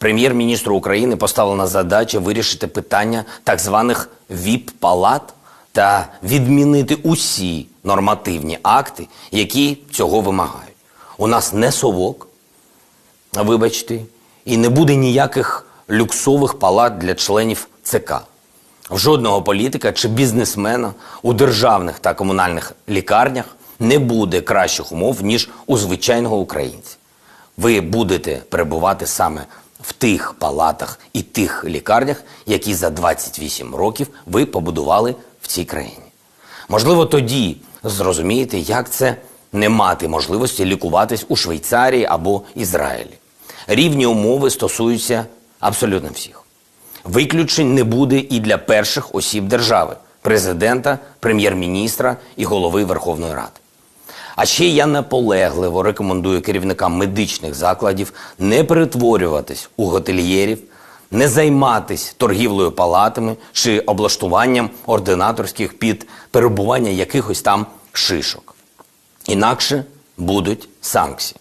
Прем'єр-міністру України поставлена задача вирішити питання так званих ВІП-палат та відмінити усі нормативні акти, які цього вимагають. У нас не совок, вибачте, і не буде ніяких люксових палат для членів ЦК. Жодного політика чи бізнесмена у державних та комунальних лікарнях не буде кращих умов, ніж у звичайного українця. Ви будете перебувати саме в тих палатах і тих лікарнях, які за 28 років ви побудували в цій країні. Можливо, тоді зрозумієте, як це не мати можливості лікуватись у Швейцарії або Ізраїлі. Рівні умови стосуються абсолютно всіх. Виключень не буде і для перших осіб держави президента, прем'єр-міністра і голови Верховної Ради. А ще я наполегливо рекомендую керівникам медичних закладів не перетворюватись у готельєрів, не займатись торгівлею палатами чи облаштуванням ординаторських під перебування якихось там шишок. Інакше будуть санкції.